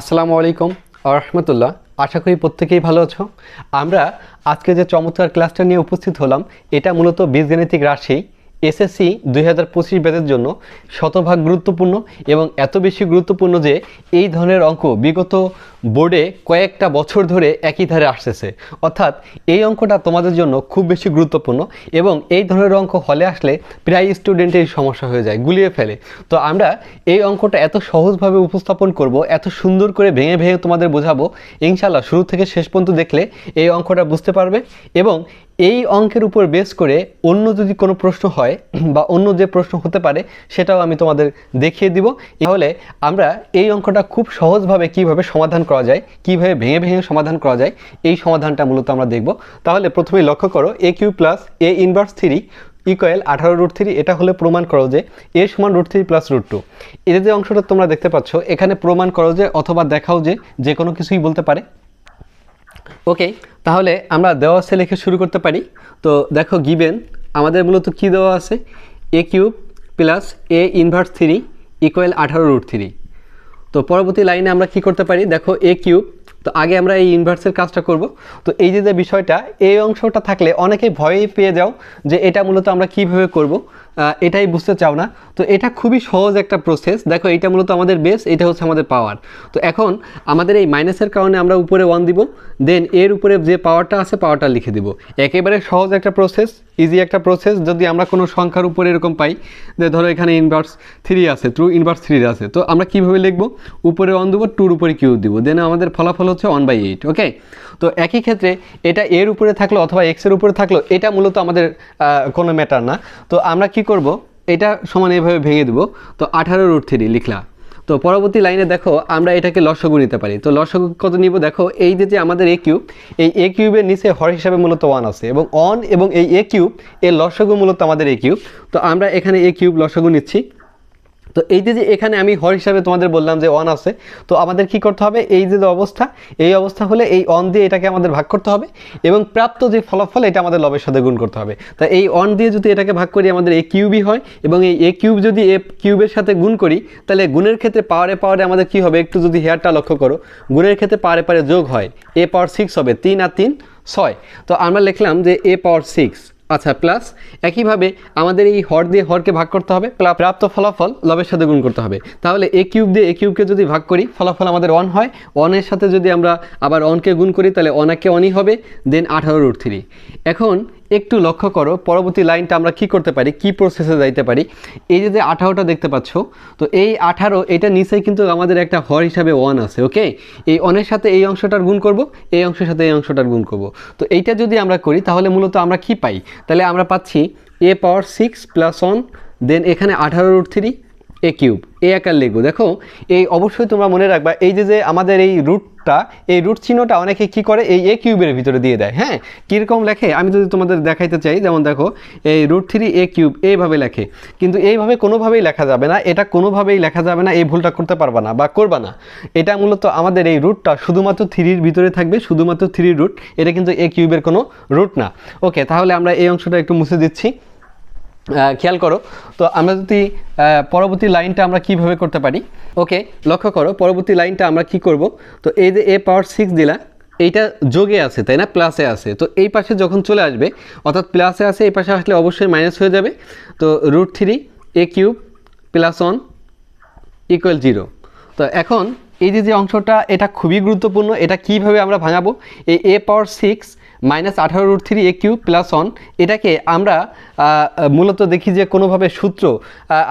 আসসালামু আলাইকুম রহমতুল্লাহ। আশা করি প্রত্যেকেই ভালো আছো। আমরা আজকে যে চমৎকার ক্লাসটা নিয়ে উপস্থিত হলাম, এটা মূলত বীজগাণিতিক রাশি। এসএসসি দুই হাজার পঁচিশ ব্যাচের জন্য শতভাগ গুরুত্বপূর্ণ এবং এত বেশি গুরুত্বপূর্ণ যে এই ধরনের অঙ্ক বিগত বোর্ডে কয়েকটা বছর ধরে একই ধারে আসতেছে। অর্থাৎ এই অঙ্কটা তোমাদের জন্য খুব বেশি গুরুত্বপূর্ণ এবং এই ধরনের অঙ্ক হলে আসলে প্রায় স্টুডেন্টের সমস্যা হয়ে যায়, গুলিয়ে ফেলে। তো আমরা এই অঙ্কটা এত সহজভাবে উপস্থাপন করব, এত সুন্দর করে ভেঙে ভেঙে তোমাদের বোঝাবো ইনশাল্লাহ শুরু থেকে শেষ পর্যন্ত দেখলে এই অঙ্কটা বুঝতে পারবে এবং এই অঙ্কের উপর বেস করে অন্য যদি কোনো প্রশ্ন হয় বা অন্য যে প্রশ্ন হতে পারে, সেটাও আমি তোমাদের দেখিয়ে দিব। তাহলে আমরা এই অঙ্কটা খুব সহজভাবে কীভাবে সমাধান করা যায়, কীভাবে ভেঙে ভেঙে সমাধান করা যায়, এই সমাধানটা মূলত আমরা দেখব। তাহলে প্রথমেই লক্ষ্য করো a cube plus a inverse three equal আঠারো রুট থ্রি এটা হলে প্রমাণ করো যে এ সমান root three plus root two এই যে অংশটা তোমরা দেখতে পাচ্ছ, এখানে প্রমাণ করো যে অথবা দেখাও যে যে কোনো কিছুই বলতে পারে। ওকে তাহলে আমরা দেওয়া আছে লিখে শুরু করতে পারি। তো দেখো গিবেন আমাদের মূলত কি দেওয়া আছে? A cube plus a inverse three equal আঠারো রুট থ্রি তো পরবর্তী লাইনে আমরা কি করতে পারি? দেখো এ কিউব তো আগে আমরা এই ইনভার্সের কাজটা করব। তো এই যে যে বিষয়টা, এই অংশটা থাকলে অনেকে ভয়ই পেয়ে যাও যে এটা মূলত আমরা কীভাবে করব। এটাই বুঝতে চাও না? তো এটা খুবই সহজ একটা প্রসেস দেখো এটা মূলত আমাদের বেস এটা হচ্ছে আমাদের পাওয়ার তো এখন আমাদের এই মাইনাসের কারণে আমরা উপরে ওয়ান দিব দেন এর উপরে যে পাওয়ারটা আছে পাওয়ারটা লিখে দিব। একেবারে সহজ একটা প্রসেস ইজি একটা প্রসেস যদি আমরা কোনো সংখ্যার উপরে এরকম পাই, যে ধরো এখানে ইনভার্স থ্রি আছে ট্রু ইনভার্স থ্রি আছে, তো আমরা কীভাবে লিখব? উপরে ওয়ান দেবো টুর উপরে কিউ দিব দেন আমাদের ফলাফল হচ্ছে ওয়ান বাই এইট ওকে তো একই ক্ষেত্রে এটা এর উপরে থাকল অথবা এক্সের উপরে থাকল, এটা মূলত আমাদের কোনো ম্যাটার না। তো আমরা কি করব? এটা সমান এভাবে ভেঙে দেবো। তো আঠারো রুট থ্রি লিখলাম। তো পরবর্তী লাইনে দেখো, আমরা এটাকে লসগু নিতে পারি। তো লসগু কত নিব? দেখো, এই যে যে আমাদের এ কিউব এই এ কিউবের নিচে হর হিসাবে মূলত ওয়ান আছে এবং অন এবং এই এ কিউব এর লসগু মূলত আমাদের এ কিউব তো আমরা এখানে এ কিউব লসগু নিচ্ছি। তো এই যে এখানে আমি হর হিসাবে তোমাদের বললাম যে অন আছে, তো আমাদের কি করতে হবে? এই যে অবস্থা, এই অবস্থা হলে এই অন দিয়ে এটাকে আমাদের ভাগ করতে হবে এবং প্রাপ্ত যে ফলাফল, এটা আমাদের লবের সাথে গুণ করতে হবে। তা এই অন দিয়ে যদি এটাকে ভাগ করি, আমাদের এ কিউবই হয় এবং এই এ কিউব যদি এ কিউবের সাথে গুণ করি, তাহলে গুণের ক্ষেত্রে পাওয়ারে পাওয়ারে আমাদের কি হবে? একটু যদি হেয়ারটা লক্ষ্য করো, গুণের ক্ষেত্রে পাওয়ারে পাওয়ারে যোগ হয় এ পাওয়ার সিক্স হবে, তিন আর তিন, ছয়। তো আমরা লিখলাম যে এ পাওয়ার সিক্স আচ্ছা প্লাস একইভাবে আমাদের এই হর দিয়ে হরকে ভাগ করতে হবে প্রাপ্ত ফলাফল লবের সাথে গুণ করতে হবে। তাহলে এ কিউব দিয়ে এ কিউবকে যদি ভাগ করি, ফলাফল আমাদের অন হয়। অনের সাথে যদি আমরা আবার অনকে গুণ করি, তাহলে অনেককে অনই হবে দেন আঠারো রুট থ্রি এখন একটু লক্ষ্য করো, পরবর্তী লাইনটা আমরা কি করতে পারি, কি প্রসেসে যাইতে পারি? এই যে যে আঠারোটা দেখতে পাচ্ছ, তো এই আঠারো, এটা নিচে কিন্তু আমাদের একটা হর হিসাবে ওয়ান আছে ওকে এই অনের সাথে এই অংশটার গুণ করব, এই অংশের সাথে এই অংশটার গুণ করব। তো এইটা যদি আমরা করি, তাহলে মূলত আমরা কি পাই? তাহলে আমরা পাচ্ছি a power six plus one then এখানে আঠারো root three a cube a আকার লিখব। দেখো, এই অবশ্যই তোমরা মনে রাখবা, এই যে যে আমাদের এই রুটটা, এই রুট চিহ্নটা অনেকে কি করে? এই এ কিউবের ভিতরে দিয়ে দেয় হ্যাঁ? কীরকম লেখে? আমি যদি তোমাদের দেখাইতে চাই, যেমন দেখো, এই রুট থ্রি এ কিউব এইভাবে লেখে। কিন্তু এইভাবে কোনোভাবেই লেখা যাবে না, এটা কোনোভাবেই লেখা যাবে না, এই ভুলটা করতে পারবা না বা করবা না। এটা মূলত আমাদের এই রুটটা শুধুমাত্র থ্রির ভিতরে থাকবে, শুধুমাত্র থ্রি রুট, এটা কিন্তু এ কিউবের কোনো রুট না। ওকে, তাহলে আমরা এই অংশটা একটু মুছে দিচ্ছি। খেয়াল করো। তো আমরা যদি পরবর্তী লাইনটা আমরা কীভাবে করতে পারি? ওকে, লক্ষ্য করো, পরবর্তী লাইনটা আমরা কি করব? তো এই যে এ পাওয়ার সিক্স দিলা এইটা যোগে আছে, তাই না? প্লাসে আছে। তো এই পাশে যখন চলে আসবে, অর্থাৎ প্লাসে আছে, এই পাশে আসলে অবশ্যই মাইনাস হয়ে যাবে। তো root three a cube plus one equal zero তো এখন এই যে যে অংশটা, এটা খুবই গুরুত্বপূর্ণ, এটা কীভাবে আমরা ভাঙাবো? এই এ পাওয়ার সিক্স মাইনাস আঠারো root three a cube plus one. এটাকে আমরা মূলত দেখি যে কোনোভাবে সূত্র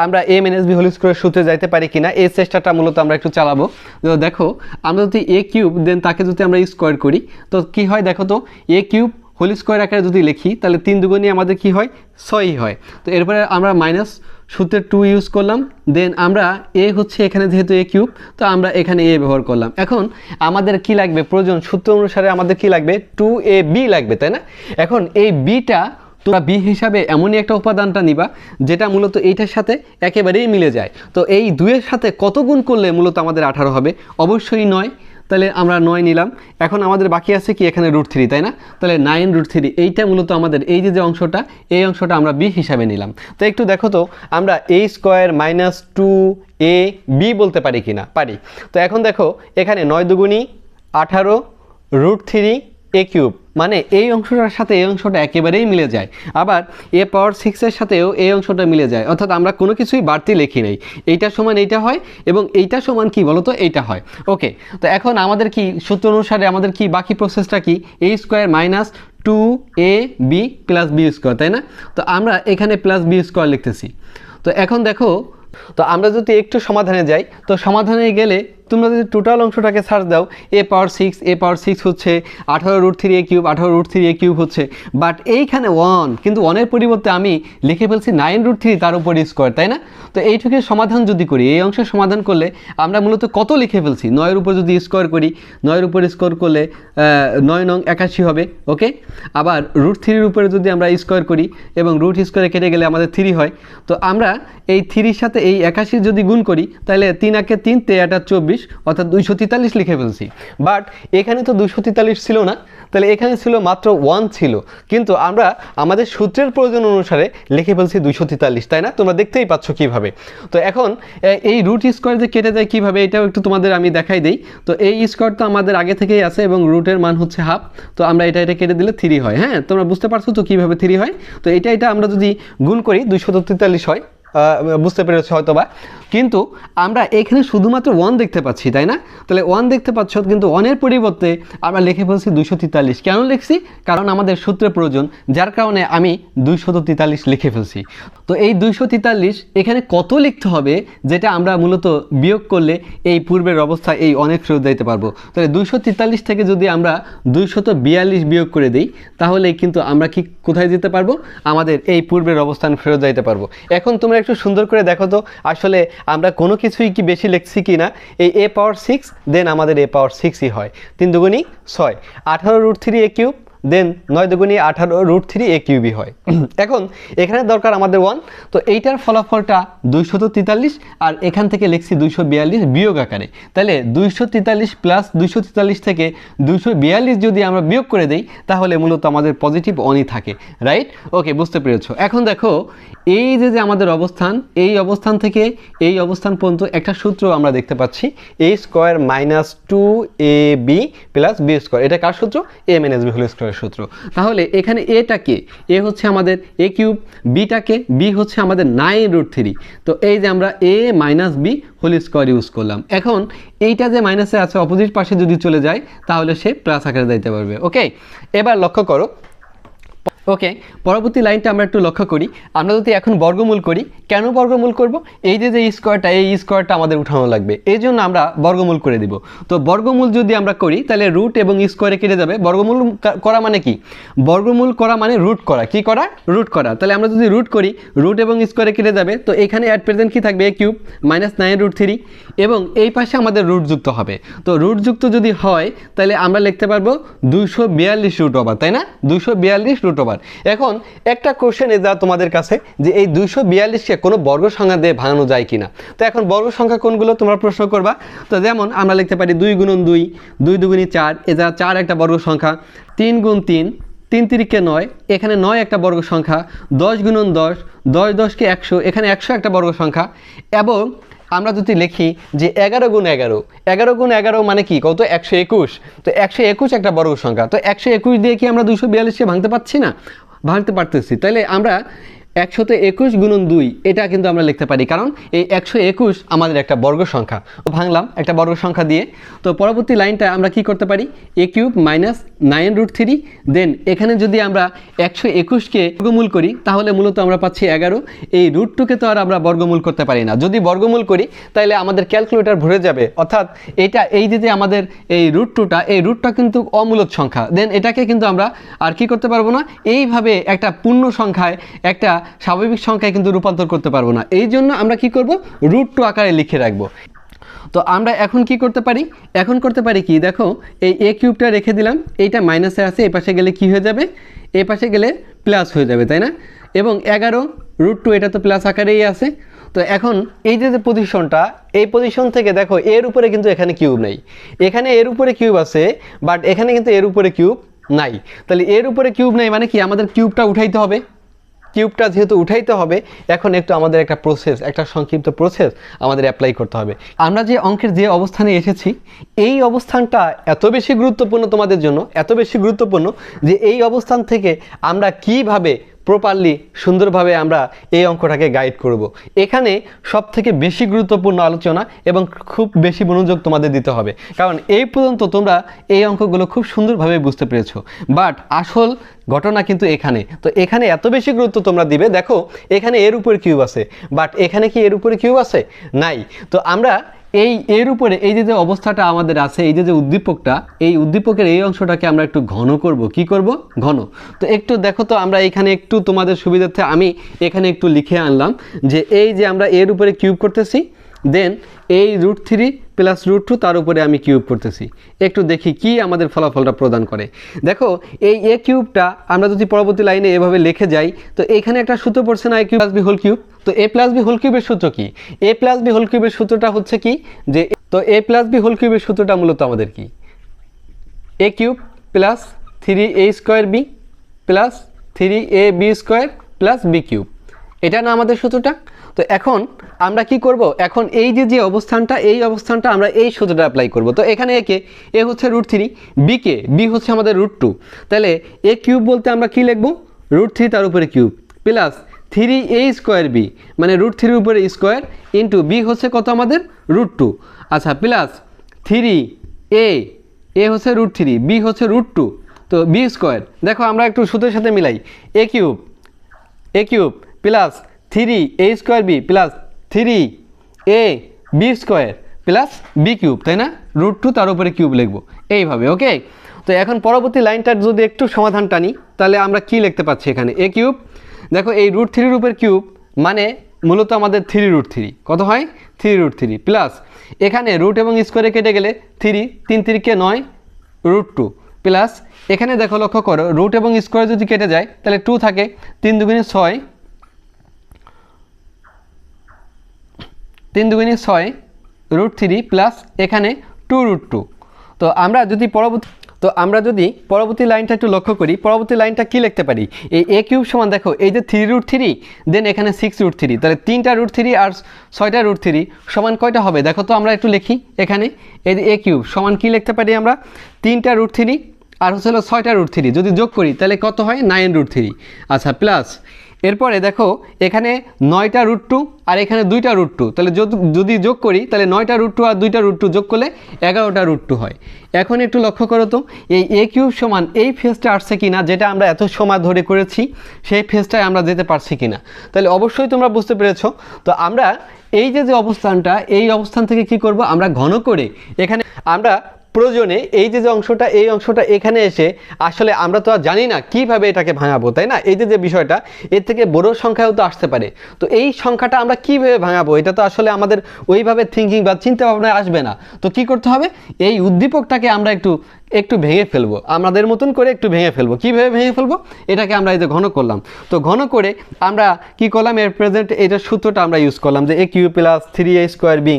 আমরা M N S B whole স্কোয়ারের সূত্রে যাইতে পারি কিনা। এই চেষ্টাটা মূলত আমরা একটু চালাবো। তো দেখো, আমরা যদি এ কিউব দেন তাকে যদি আমরা স্কোয়ার করি, তো কি হয় দেখো তো এ কিউব হোল স্কোয়ার আকারে যদি লিখি, তাহলে তিন দুগুণে আমাদের কি হয়? ছয়ই হয়। তো এরপরে আমরা মাইনাস সূত্রের টু ইউজ করলাম দেন আমরা এ হচ্ছে এখানে যেহেতু এ কিউব তো আমরা এখানে এ ব্যবহার করলাম। এখন আমাদের কি লাগবে? প্রয়োজন সূত্র অনুসারে আমাদের কি লাগবে? টু এ বি লাগবে, তাই না? এখন এই বিটা তোমরা বি হিসাবে এমনই একটা উপাদানটা নিবা, যেটা মূলত এইটার সাথে একেবারেই মিলে যায়। তো এই দুয়ের সাথে কত গুণ করলে মূলত আমাদের আঠারো হবে? অবশ্যই নয়। তাহলে আমরা নয় নিলাম। এখন আমাদের বাকি আছে কি? এখানে রুট থ্রি তাই না? তাহলে নাইন রুট থ্রি এইটা মূলত আমাদের এই যে যে অংশটা, এই অংশটা আমরা বি হিসাবে নিলাম। তো একটু দেখো তো, আমরা a square minus two a b বলতে পারি কি না পারি। তো এখন দেখো, এখানে নয় দুগুণী আঠারো রুট থ্রি এ কিউব মানে এই অংশটার সাথে এই অংশটা একেবারেই মিলে যায়। আবার এ পাওয়ার সিক্সের সাথেও এই অংশটা মিলে যায়। অর্থাৎ আমরা কোনো কিছুই বাড়তি লিখি নেই। এইটা সমান এইটা হয় এবং এইটা সমান কি বলতো? এইটা হয়। ওকে, তো এখন আমাদের কি সূত্র অনুসারে আমাদের কি বাকি প্রসেসটা কি? A square minus two a b plus b square তাই না? তো আমরা এখানে প্লাস বি স্কোয়ার লিখতেছি। তো এখন দেখো, তো আমরা যদি একটু সমাধানে যাই, তো সমাধানে গেলে তোমরা যদি টোটাল অংশটাকে সার্চ দাও এ পাওয়ার সিক্স এ পাওয়ার সিক্স হচ্ছে আঠারো রুট থ্রি এ কিউব আঠারো রুট থ্রি এ কিউব হচ্ছে। বাট এইখানে ওয়ান কিন্তু ওয়ানের পরিবর্তে আমি লিখে ফেলছি নাইন রুট থ্রি তার উপরে স্কোয়ার তাই না? তো এইটুকুর সমাধান যদি করি, এই অংশের সমাধান করলে আমরা মূলত কত লিখে ফেলছি? নয়ের উপর যদি স্কোয়ার করি, নয়ের উপর স্কোয়ার করলে নয় নং একাশি হবে ওকে আবার রুট থ্রির উপরে যদি আমরা স্কোয়ার করি এবং রুট স্কোয়ারে কেটে গেলে আমাদের থ্রি হয়, তো আমরা এই থ্রির সাথে এই একাশি যদি গুণ করি, তাহলে তিন একে তিন, তে আটা চব্বিশ অর্থাৎ দুইশো তেতাল্লিশ লিখে ফেলছি। বাট এখানে তো দুশো তেতাল্লিশ ছিল না, তাহলে এখানে ছিল মাত্র ওয়ান ছিল। কিন্তু আমরা আমাদের সূত্রের প্রয়োজন অনুসারে লিখে ফেলছি দুইশো তেতাল্লিশ, তাই না? তোমরা দেখতেই পাচ্ছ কীভাবে। তো এখন এই রুট স্কোয়ার যে কেটে যায় কীভাবে, এটাও একটু তোমাদের আমি দেখাই দিই। তো এই স্কোয়ার তো আমাদের আগে থেকেই আছে এবং রুটের মান হচ্ছে হাফ তো আমরা এটা এটা কেটে দিলে থ্রি হয় হ্যাঁ? তোমরা বুঝতে পারছ তো কীভাবে থ্রি হয়? তো এটা এটা আমরা যদি গুণ করি, দুইশো তেতাল্লিশ হয় বুঝতে পেরেছ হয়তো বা কিন্তু আমরা এখানে শুধুমাত্র ওয়ান দেখতে পাচ্ছি, তাই না? তাহলে ওয়ান দেখতে পাচ্ছ, কিন্তু ওয়ানের পরিবর্তে আমরা লিখে ফেলছি দুশো তেতাল্লিশ। কেন লিখছি? কারণ আমাদের সূত্রে প্রয়োজন, যার কারণে আমি দুইশত তেতাল্লিশ লিখে ফেলছি। তো এই দুইশো তেতাল্লিশ এখানে কত লিখতে হবে, যেটা আমরা মূলত বিয়োগ করলে এই পূর্বের অবস্থা এই অনেক ফেরত দিতে পারব। তাহলে দুইশো তেতাল্লিশ থেকে যদি আমরা দুইশত বিয়াল্লিশ বিয়োগ করে দিই, তাহলে কিন্তু আমরা কি কোথায় যেতে পারব? আমাদের এই পূর্বের অবস্থান ফেরত যাইতে পারব। এখন তোমরা একটু সুন্দর করে দেখো তো, আসলে আমরা কোনো কিছুই কি বেশি লিখছি কি না এই এ পাওয়ার সিক্স দেন আমাদের এ পাওয়ার সিক্সই হয়। তিন দুগুণি ছয়। আঠারো root three a cube then নয় দুগুণী আঠারো রুট থ্রি এ কিউবি হয়। এখন এখানে দরকার আমাদের ওয়ান তো এইটার ফলাফলটা দুইশত তেতাল্লিশ আর এখান থেকে লিখছি দুইশো বিয়াল্লিশ বিয়োগ আকারে। তাহলে দুইশো তেতাল্লিশ প্লাস দুইশো তেতাল্লিশ থেকে দুইশো বিয়াল্লিশ যদি আমরা বিয়োগ করে দিই, তাহলে মূলত আমাদের পজিটিভ অনই থাকে রাইট ওকে বুঝতে পেরেছ? এখন দেখো, এই যে যে আমাদের অবস্থান, এই অবস্থান থেকে এই অবস্থান পর্যন্ত একটা সূত্র আমরা দেখতে পাচ্ছি a square minus two a b plus b square এটা কার সূত্র? এ মাইনাস বি হোল স্কোয়ারের সূত্র তাহলে এখানে এটা কে? এ হচ্ছে আমাদের এ কিউব বিটা কে? বি হচ্ছে আমাদের নাইন রুট থ্রি তো এই যে আমরা a minus b whole square use করলাম। এখন এইটা যে মাইনাসে আছে অপোজিট পাশে যদি চলে যায়, তাহলে সে প্লাস আকারে দিতে পারবে। ওকে এবার লক্ষ্য করো ওকে পরবর্তী লাইনটা আমরা একটু লক্ষ্য করি। আমরা যদি এখন বর্গমূল করি, কেন বর্গমূল করব? এই যে যে স্কোয়ারটা এই স্কোয়ারটা আমাদের উঠানো লাগবে। এই জন্য আমরা বর্গমূল করে দিব। তো বর্গমূল যদি আমরা করি, তাহলে রুট এবং স্কোয়ারে কেটে যাবে। বর্গমূল করা মানে কি? বর্গমূল করা মানে রুট করা। কি করা? রুট করা। তাহলে আমরা যদি রুট করি রুট এবং স্কোয়ারে কেটে যাবে, তো এখানে অ্যাট প্রেজেন্ট কী থাকবে? A cube minus nine root three এবং এই পাশে আমাদের রুট যুক্ত হবে। তো রুট যুক্ত যদি হয়, তাহলে আমরা লিখতে পারব দুশো বিয়াল্লিশ রুট ওভার তাই না? দুশো বিয়াল্লিশ রুট ওভার এখন একটা কোশ্চেন যা তোমাদের কাছে, যে এই দুইশো বিয়াল্লিশকে কোনো বর্গ সংখ্যা দিয়ে ভাঙানো যায় কিনা? তো এখন বর্গ সংখ্যা কোনগুলো তোমরা প্রশ্ন করবা? তো যেমন আমরা লিখতে পারি দুই গুণন দুই দুই দুগুণি চার এজা চার একটা বর্গ সংখ্যা, তিন গুণ তিন তিন তিরিকে নয়, এখানে নয় একটা বর্গ সংখ্যা, দশ গুণন দশ দশ দশকে একশো, এখানে একশো একটা বর্গ সংখ্যা, এবং আমরা যদি লিখি যে এগারো গুণ এগারো এগারো গুণ এগারো মানে কি? কত? একশো একুশ। তো একশো একুশ একটা বড় সংখ্যা। তো একশো একুশ দিয়ে কি আমরা দুশো বিয়াল্লিশকে ভাঙতে পারছি না? ভাঙতে পারতেছি। তাহলে আমরা একশোতে একুশ গুণন দুই, এটা কিন্তু আমরা লিখতে পারি। কারণ এই একশো একুশ আমাদের একটা বর্গ সংখ্যা। ভাঙলাম একটা বর্গ সংখ্যা দিয়ে। তো পরবর্তী লাইনটা আমরা কি করতে পারি? A cube minus nine root three. Then এখানে যদি আমরা একশো একুশকে বর্গমূল করি, তাহলে মূলত আমরা পাচ্ছি এগারো। এই রুট টুকে তো আর আমরা বর্গমূল করতে পারি না। যদি বর্গমূল করি তাহলে আমাদের ক্যালকুলেটর ভরে যাবে। অর্থাৎ এটা এই যে আমাদের এই রুট টুটা এই রুটটা কিন্তু অমূলক সংখ্যা। দেন এটাকে কিন্তু আমরা আর কি করতে পারব না? এইভাবে একটা পূর্ণ সংখ্যায় একটা স্বাভাবিক সংখ্যায় কিন্তু রূপান্তর করতে পারব না। এই জন্য আমরা কি করব? রুট টু আকারে লিখে রাখব। তো আমরা এখন কি করতে পারি? এখন করতে পারি কি? দেখো, এই এ কিউবটা রেখে দিলাম। এইটা মাইনাসে আছে এ পাশে গেলে কি হয়ে যাবে? এ পাশে গেলে প্লাস হয়ে যাবে, তাই না? এবং এগারো রুট টু এটা তো প্লাস আকারেই আছে। তো এখন এই যে যে পজিশনটা এই পজিশন থেকে দেখো, এর উপরে কিন্তু এখানে কিউব নেই। এখানে এর উপরে কিউব আছে বাট এখানে কিন্তু এর উপরে কিউব নাই। তাহলে এর উপরে কিউব নেই মানে কি? আমাদের কিউবটা উঠাইতে হবে। কিউবটা যেহেতু উঠাইতে হবে, এখন একটু আমাদের একটা প্রসেস একটা সংক্ষিপ্ত প্রসেস আমাদের অ্যাপ্লাই করতে হবে। আমরা যে অঙ্কের যে অবস্থানে এসেছি, এই অবস্থানটা এত বেশি গুরুত্বপূর্ণ তোমাদের জন্য, এত বেশি গুরুত্বপূর্ণ যে এই অবস্থান থেকে আমরা কীভাবে প্রপারলি সুন্দরভাবে আমরা এই অঙ্কটাকে গাইড করব। এখানে সব থেকে বেশি গুরুত্বপূর্ণ আলোচনা এবং খুব বেশি মনোযোগ তোমাদের দিতে হবে। কারণ এই পর্যন্ত তোমরা এই অঙ্কগুলো খুব সুন্দরভাবে বুঝতে পেরেছ। বাট আসল ঘটনা কিন্তু এখানে। তো এখানে এত বেশি গুরুত্ব তোমরা দিবে, দেখো, এখানে এর উপরে কিউব আছে। বাট এখানে কি এর উপরে কিউব আছে? নাই। তো আমরা এই, এর উপরে এই যে যে অবস্থাটা আমাদের আছে, এই যে যে উদ্দীপকটা, এই উদ্দীপকের এই অংশটাকে আমরা একটু ঘন করব। কি করব? ঘন। তো একটু দেখো তো, আমরা এখানে একটু তোমাদের সুবিধার্থে আমি এখানে একটু লিখে আনলাম যে এই যে আমরা এর উপরে কিউব করতেছি, দেন এই root three plus root two তার উপরে আমি কিউব করতেছি। একটু দেখি কি আমাদের ফলাফলটা প্রদান করে। দেখো, এই এ কিউবটা আমরা যদি পরবর্তী লাইনে এভাবে লিখে যাই, তো এখানে একটা সূত্র পড়ছে না, a cube b whole cube তো এ প্লাস বি হোল কিউবের সূত্র কি? এ প্লাস বি হোল কিউবের সূত্রটা হচ্ছে কি? যে তো এ প্লাস বি হোল কিউবের সূত্রটা মূলত আমাদের কি? A cube plus three a square b plus three a b square plus b cube এটা না আমাদের সূত্রটা তো এখন আমরা কি করব? এখন এই যে যে অবস্থানটা, এই অবস্থানটা আমরা এই সূত্রটা অ্যাপ্লাই করব। তো এখানে একে, এ হচ্ছে রুট থ্রি বিকে বি হচ্ছে আমাদের রুট টু তাহলে এ কিউব বলতে আমরা কি লিখব? রুট থ্রি তার উপরে cube plus three a square b মানে রুট থ্রির উপরে স্কোয়ার ইন্টু বি হচ্ছে কত আমাদের? রুট টু আচ্ছা প্লাস থ্রি এ এ হচ্ছে রুট থ্রি বি হচ্ছে রুট টু তো বি স্কোয়ার দেখো আমরা একটু সূত্রের সাথে মিলাই। A cube a cube plus three a square b plus three a b square plus b cube, তাই না? রুট টু তার উপরে কিউব লিখব। এইভাবে, ওকে? তো এখন পরবর্তী লাইনটার যদি একটু সমাধান টানি, তাহলে আমরা কি লিখতে পাচ্ছি এখানে? এ কিউব, দেখো এই রুট থ্রির উপর কিউব মানে মূলত আমাদের থ্রি রুট থ্রি। কত হয়? থ্রি রুট থ্রি প্লাস এখানে রুট এবং স্কোয়ারে কেটে গেলে থ্রি তিন তিরিকে নয় রুট টু প্লাস এখানে দেখো লক্ষ্য করো, রুট এবং স্কোয়ার যদি কেটে যায়, তাহলে টু থাকে, তিন দুগুণে ছয় তিন দুগুণে ছয় রুট থ্রি প্লাস এখানে টু রুট টু তো আমরা যদি পরবর্তী তো আমরা যদি পরবর্তী লাইনটা একটু লক্ষ্য করি, পরবর্তী লাইনটা কি লিখতে পারি? এই এ কিউব সমান দেখো, এই যে থ্রি রুট থ্রি দেন এখানে সিক্স রুট থ্রি তাহলে তিনটা রুট থ্রি আর ছয়টা রুট থ্রি সমান কয়টা হবে? দেখো তো আমরা একটু লিখি এখানে, এই যে এ কিউব সমান কি লিখতে পারি আমরা? তিনটা রুট থ্রি আর হচ্ছে হলো ছয়টা রুট থ্রি যদি যোগ করি, তাহলে কত হয়? নাইন রুট থ্রি আচ্ছা প্লাস এরপরে দেখো, এখানে নয়টা রুট টু আর এখানে দুইটা রুট টু তাহলে যদি- যোগ করি, তাহলে নয়টা রুট টু আর দুইটা রুট টু যোগ করলে এগারোটা রুট টু হয়। এখন একটু লক্ষ্য করো তো, এই এ কিউব সমান এই ফেজটা আসছে কি না যেটা আমরা এত সময় ধরে করেছি, সেই ফেজটায় আমরা যেতে পারছি কি না তাহলে অবশ্যই তোমরা বুঝতে পেরেছ। তো আমরা এই যে যে অবস্থানটা, এই অবস্থান থেকে কি করব? আমরা ঘন করে এখানে, আমরা প্রয়োজনে এই যে যে অংশটা, এই অংশটা এখানে এসে আসলে আমরা তো আর জানি না কীভাবে এটাকে ভাঙাবো, তাই না? এই যে যে বিষয়টা, এর থেকে বড় সংখ্যাও তো আসতে পারে। তো এই সংখ্যাটা আমরা কীভাবে ভাঙাবো, এটা তো আসলে আমাদের ওইভাবে থিঙ্কিং বা চিন্তা ভাবনায় আসবে না। তো কি করতে হবে? এই উদ্দীপকটাকে আমরা একটু একটু ভেঙে ফেলব। আমাদের মতন করে একটু ভেঙে ফেলব। কীভাবে ভেঙে ফেলব? এটাকে আমরা এই যে ঘন করলাম। তো ঘন করে আমরা কি করলাম? এর প্রেজেন্ট এটার সূত্রটা আমরা ইউজ করলাম যে a cube plus three a square b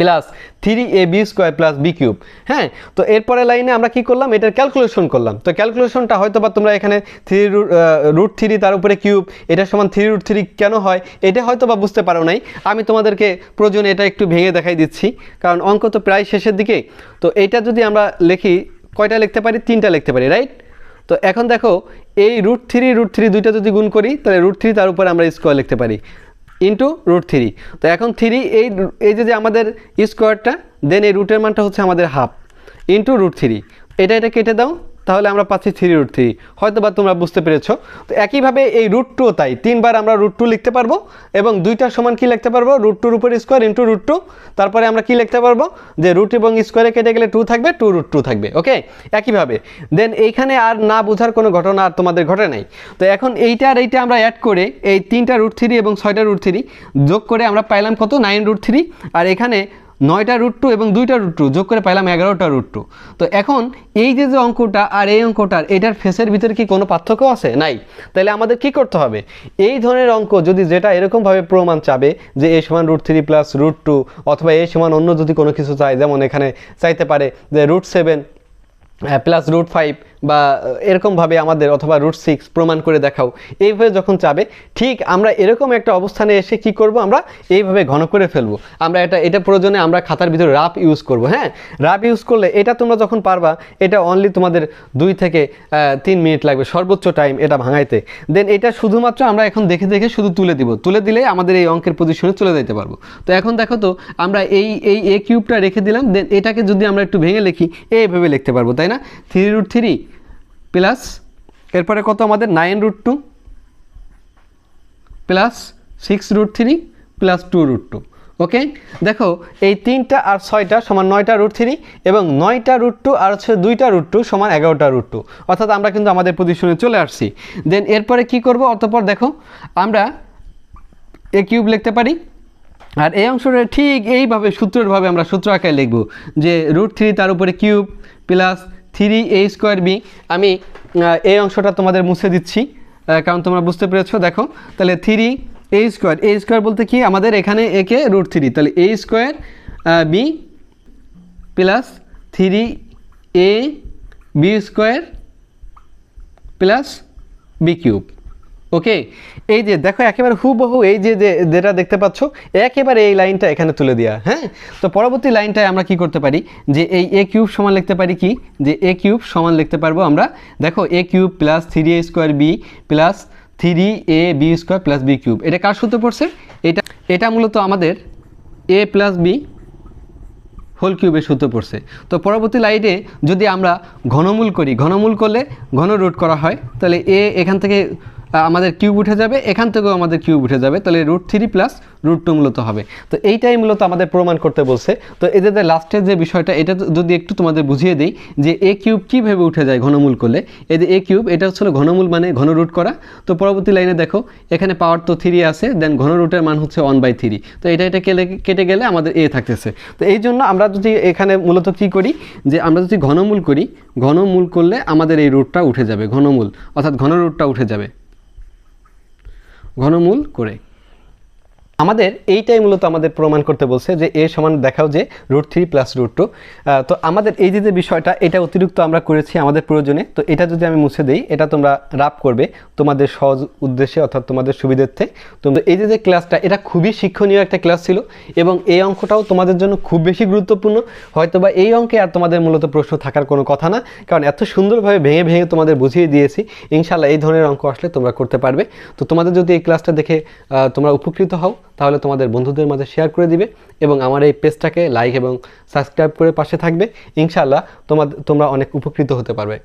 plus three a b square plus b cube হ্যাঁ? তো এরপরে লাইনে আমরা কি করলাম? এটার ক্যালকুলেশন করলাম। তো ক্যালকুলেশনটা হয়তো বা তোমরা এখানে থ্রি রুট থ্রি তার উপরে কিউব, এটা সমান থ্রি রুট থ্রি কেন হয়? এটা হয়তো বা বুঝতে পারো নাই। আমি তোমাদেরকে প্রয়োজনে এটা একটু ভেঙে দেখাই দিচ্ছি, কারণ অঙ্ক তো প্রায় শেষের দিকে। তো এইটা যদি আমরা লিখি, কয়টা লিখতে পারি? তিনটা লিখতে পারি রাইট তো এখন দেখো, এই রুট থ্রি রুট থ্রি দুইটা যদি গুণ করি, তাহলে রুট থ্রি তার উপরে আমরা স্কোয়ার লিখতে পারি। ইন্টু রুট থ্রি তো এখন থ্রি এই এই যে আমাদের স্কোয়ারটা দেন এই রুটের মানটা হচ্ছে আমাদের হাফ ইন্টু রুট থ্রি এটা এটা কেটে দাও। তাহলে আমরা পাচ্ছি থ্রি রুট থ্রি হয়তো বা তোমরা বুঝতে পেরেছ। তো একইভাবে এই রুট টু তাই। তিনবার আমরা রুট টু লিখতে পারব এবং দুইটার সমান কি লিখতে পারব? রুট টুর উপর স্কোয়ার ইন্টু রুট টু তারপরে আমরা কি লিখতে পারব? যে রুট এবং স্কোয়ারে কেটে গেলে টু থাকবে টু রুট টু থাকবে। ওকে একইভাবে। দেন এইখানে আর না বোঝার কোনো ঘটনা আর তোমাদের ঘটে নাই। তো এখন এইটা আর এইটা আমরা অ্যাড করে এই তিনটা রুট থ্রি এবং ছয়টা রুট থ্রি যোগ করে আমরা পাইলাম কত? নাইন রুট থ্রি আর এখানে নয়টা রুট টু এবং দুইটা রুট টু যোগ করে পাইলাম এগারোটা রুট টু তো এখন এই যে যে অঙ্কটা আর এই অঙ্কটার, এটার ফেসের ভিতরে কি কোনো পার্থক্য আছে? নাই। তাহলে আমাদের কি করতে হবে? এই ধরনের অঙ্ক যদি যেটা এরকমভাবে প্রমাণ চাবে যে এ সমান root three plus root two অথবা এ সমান অন্য যদি কোনো কিছু চায়, যেমন এখানে চাইতে পারে যে root seven plus root five বা এরকমভাবে আমাদের অথবা রুট সিক্স প্রমাণ করে দেখাও। এইভাবে যখন চাবে, ঠিক আমরা এরকম একটা অবস্থানে এসে কি করব? আমরা এইভাবে ঘন করে ফেলব। আমরা এটা এটা প্রয়োজনে আমরা খাতার ভিতরে রাফ ইউজ করব হ্যাঁ? রাফ ইউজ করলে এটা তোমরা যখন পারবা, এটা অনলি তোমাদের দুই থেকে তিন মিনিট লাগবে, সর্বোচ্চ টাইম এটা ভাঙাইতে। দেন এটা শুধুমাত্র আমরা এখন দেখে দেখে শুধু তুলে দিব। তুলে দিলে আমাদের এই অঙ্কের পজিশনে চলে যেতে পারব। তো এখন দেখো তো, আমরা এই এই এ কিউবটা রেখে দিলাম দেন এটাকে যদি আমরা একটু ভেঙে লিখি, এইভাবে লিখতে পারব, তাই না? থ্রি রুট থ্রি প্লাস এরপরে কত আমাদের? Nine root two plus six root three plus two root two. Okay? দেখো, এই তিনটা আর ছয়টা সমান নয়টা রুট থ্রি এবং নয়টা রুট টু আর হচ্ছে দুইটা রুট টু সমান এগারোটা রুট টু। অর্থাৎ আমরা কিন্তু আমাদের পজিশনে চলে আসছি। দেন এরপরে কি করব? অতঃপর দেখো, আমরা এ কিউব লিখতে পারি। আর এই অংশটা ঠিক এইভাবে সূত্রেরভাবে আমরা সূত্র আকারে লিখব যে রুট থ্রি তার উপরে cube plus three a square b, আমি এই অংশটা তোমাদের মুছে দিচ্ছি কারণ তোমরা বুঝতে পেরেছ, দেখো, তাহলে three a square a square বলতে কি, আমাদের এখানে একে রুট থ্রি তাহলে a square b plus three a b square plus b cube. Okay এই যে দেখো, একেবারে হুবহু এই যে যেটা দেখতে পাচ্ছ, একেবারে এই লাইনটা এখানে তুলে দেওয়া হ্যাঁ? তো পরবর্তী লাইনটায় আমরা কি করতে পারি? যে এই এ কিউব সমান লিখতে পারি কি? যে এ কিউব সমান লিখতে পারব আমরা, দেখো a cube plus three a square b plus three a b square plus b cube. এটা কার সূত্র পড়ছে? এটা এটা মূলত আমাদের এ প্লাস বি হোল কিউবের সূত্র পড়ছে। তো পরবর্তী লাইনে যদি আমরা ঘনমূল করি, ঘনমূল করলে ঘন রুট করা হয়, তাহলে এ এখান থেকে আমাদের কিউব উঠে যাবে, এখান থেকেও আমাদের কিউব উঠে যাবে। তাহলে root three plus root two মূলত হবে। তো এইটাই মূলত আমাদের প্রমাণ করতে বলছে। তো এদের লাস্টের যে বিষয়টা, এটা যদি একটু তোমাদের বুঝিয়ে দিই, যে এ কিউব কীভাবে উঠে যায় ঘনমূল করলে? এই যে এ কিউব, এটা হচ্ছে ঘনমূল মানে ঘন রুট করা। তো পরবর্তী লাইনে দেখো, এখানে পাওয়ার তো থ্রি আছে দেন ঘন রুটের মান হচ্ছে ওয়ান বাই থ্রি তো এটা এটা কেলে, কেটে গেলে আমাদের এ থাকতেছে। তো এই জন্য আমরা যদি এখানে মূলত কি করি, যে আমরা যদি ঘনমূল করি, ঘনমূল করলে আমাদের এই রুটটা উঠে যাবে, ঘনমূল। অর্থাৎ ঘন রুটটা উঠে যাবে। ঘনমূল করে। আমাদের এইটাই মূলত আমাদের প্রমাণ করতে বলছে যে এ সমান দেখাও যে root three plus root two. তো আমাদের এই যে বিষয়টা, এটা অতিরিক্ত আমরা করেছি আমাদের প্রয়োজনে। তো এটা যদি আমি মুছে দিই, এটা তোমরা রাপ করবে তোমাদের সহজ উদ্দেশ্যে অর্থাৎ তোমাদের সুবিধার্থে। তো এই যে ক্লাসটা, এটা খুবই শিক্ষণীয় একটা ক্লাস ছিল এবং এই অঙ্কটাও তোমাদের জন্য খুব বেশি গুরুত্বপূর্ণ। হয়তো বা এই অঙ্কে আর তোমাদের মূলত প্রশ্ন থাকার কোনো কথা না, কারণ এত সুন্দরভাবে ভেঙে ভেঙে তোমাদের বুঝিয়ে দিয়েছি। ইনশাল্লাহ এই ধরনের অঙ্ক আসলে তোমরা করতে পারবে। তো তোমাদের যদি এই ক্লাসটা দেখে তোমরা উপকৃত হও তাহলে তোমাদের বন্ধুদের মাঝে শেয়ার করে দিবে এবং আমার এই পেজটাকে লাইক এবং সাবস্ক্রাইব করে পাশে থাকবে। ইনশাআল্লাহ তোমাদের তোমরা অনেক উপকৃত হতে পারবে।